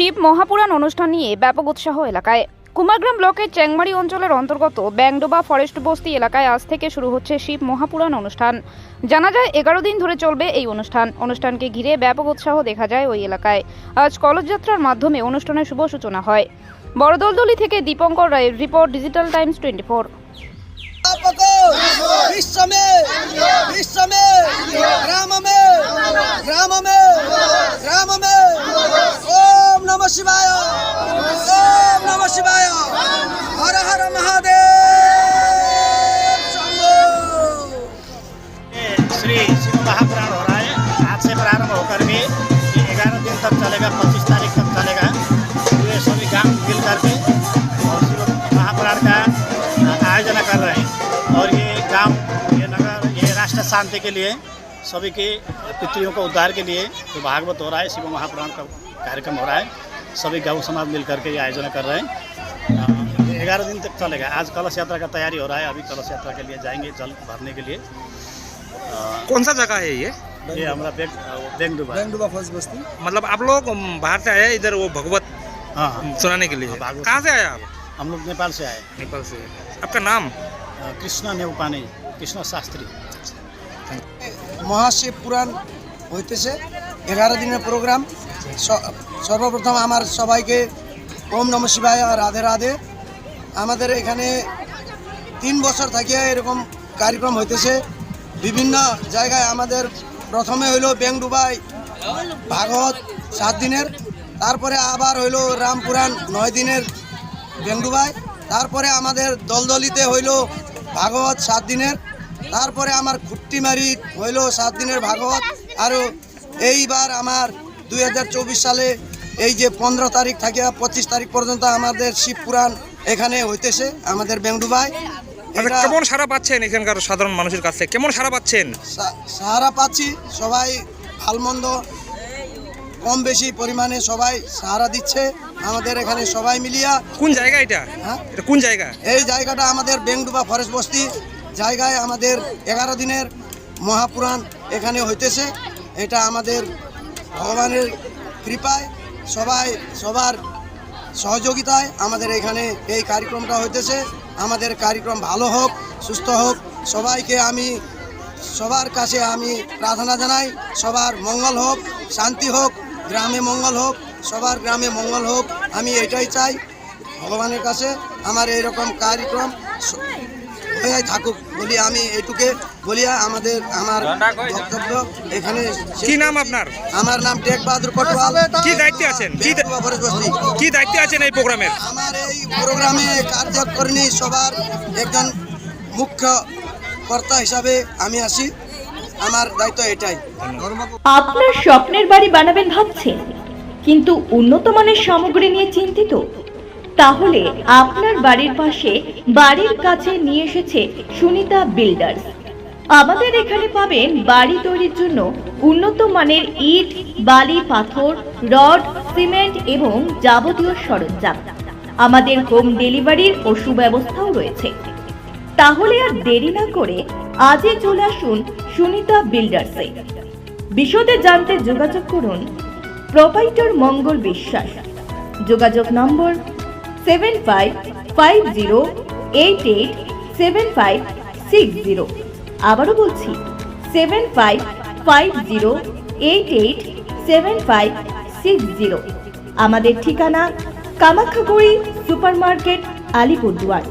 শিব মহাপুরাণ অনুষ্ঠান নিয়ে ব্যাপক উৎসাহ এলাকায়। কুমারগ্রাম ব্লকের চ্যাংমারি অঞ্চলের অন্তর্গত ব্যাংডোবা ফরেস্ট বস্তি এলাকায় আজ থেকে শুরু হচ্ছে শিব মহাপুরাণ অনুষ্ঠান। জানা যায়, এগারো দিন ধরে চলবে এই অনুষ্ঠান। অনুষ্ঠানকে ঘিরে ব্যাপক উৎসাহ দেখা যায় ওই এলাকায়। আজ কলসযাত্রার মাধ্যমে অনুষ্ঠানের শুভ সূচনা হয়। বড়দলদলি থেকে দীপঙ্কর রায়ের report, digital times twenty four. नमः शिवाय। ओम नमः शिवाय। हर हर महादेव। श्री शिव महापुराण हो रहा है। आज से प्रारंभ होकर के ग्यारह दिन तक चलेगा, पच्चीस तारीख तक चलेगा। ये सभी गाँव मिल करके और शिव महापुराण का आयोजन कर रहे हैं। और ये गाँव, ये नगर, ये राष्ट्र शांति के लिए, सभी के पितरियों को उद्धार के लिए जो भागवत हो रहा है, शिव महापुराण का कार्यक्रम हो रहा है। सभी गाँव समाज मिल करके ये आयोजना कर रहे हैं। ग्यारह दिन तक चलेगा। आज कलश यात्रा का तैयारी हो रहा है। अभी कलश यात्रा के लिए जाएँगे जल भरने के लिए। कौन सा जगह है ये? ये हमारा बेंगडुबा। फ़र्स्ट बस्ती। मतलब आप लोग बाहर से आए इधर वो भगवत हाँ, हाँ। सुनाने के लिए? हाँ, कहाँ से आया आप हम लोग नेपाल से आए। नेपाल से। आपका नाम? कृष्णा नेवपानी कृष्णा शास्त्री। महाशिव पुराण होते से ग्यारह दिन में प्रोग्राम। সর্বপ্রথম আমার সবাইকে ওম নম শিবায়, রাধে রাধে। আমাদের এখানে তিন বছর থাকিয়া এরকম কার্যক্রম হইতেছে। বিভিন্ন জায়গায় আমাদের প্রথমে হইল বেংডুবাই ভাগবত সাত দিনের, তারপরে আবার হইল রামপুরাণ নয় দিনের বেংডুবাই তারপরে আমাদের দলদলিতে হইল ভাগবত সাত দিনের, তারপরে আমার খুট্টিমারি হইল সাত দিনের ভাগবত আরও এইবার আমার দুই হাজার চব্বিশ সালে এই যে পনেরো তারিখ থেকে পঁচিশ তারিখ পর্যন্ত আমাদের শিব পুরাণ এখানে হইতেছে আমাদের বেংডুবাই আচ্ছা, কেমন সারা পাচ্ছেন এখানকার সাধারণ মানুষের কাছে? কেমন সারা পাচ্ছেন? সা- সাহারা পাচ্ছি সবাই ভালমন্দ কম বেশি পরিমাণে সবাই সাহারা দিচ্ছে আমাদের এখানে সবাই মিলিয়া। কোন জায়গা এটা? হ্যাঁ? এটা কোন জায়গা? এই জায়গাটা আমাদের বেংডুবা ফরেস্ট বস্তি জায়গায় আমাদের এগারো দিনের মহাপুরাণ এখানে হইতেছে এটা আমাদের ভগবানের কৃপায় সবাই সবার সহযোগিতায় আমাদের এখানে এই কার্যক্রমটা হইতেছে। আমাদের কার্যক্রম ভালো হোক, সুস্থ হোক। সবাইকে আমি, সবার কাছে আমি প্রার্থনা জানাই, সবার মঙ্গল হোক, শান্তি হোক, গ্রামে মঙ্গল হোক, সবার গ্রামে মঙ্গল হোক। আমি এটাই চাই, ভগবানের কাছে আমার এইরকম কার্যক্রম হয়ে থাকুক। বলি আমি এইটুকে বলিয়া আমাদের আমার বক্তব্য এখানে কি নাম আপনার? আমার নাম টেক বাহাদুর পটওয়াল কি দায়িত্বে আছেন? কি দায়িত্বে আছেন এই প্রোগ্রামের আমার এই প্রোগ্রামে কার্যকরণী সবার একজন মুখ্য কর্তা হিসাবে আমি আসি। আমার দায়িত্ব এটাই। আপনার স্বপ্নের বাড়ি বানাবেন ভাবছেন কিন্তু উন্নত মানের সামগ্রী নিয়ে চিন্তিত? তাহলে আপনার বাড়ির পাশে বাড়ির কাছে নিয়ে এসেছে সুনিতা বিল্ডার্স। আমাদের এখানে পাবেন বাড়ি তৈরির জন্য উন্নত মানের ইট, বালি, পাথর, রড, সিমেন্ট এবং যাবতীয় সরঞ্জাম। আমাদের হোম ডেলিভারির ও সুব্যবস্থাও রয়েছে। তাহলে আর দেরি না করে আজই চলে আসুন সুনিতা বিল্ডার্সে। বিশদে জানতে যোগাযোগ করুন প্রোপাইটর মঙ্গল বিশ্বাস। যোগাযোগ নম্বর seven five five zero eight eight seven five six zero আবারও বলছি seven five five zero eight eight seven five six zero আমাদের ঠিকানা কামাখ্যাগুড়ি সুপার মার্কেট আলিপুরদুয়ার।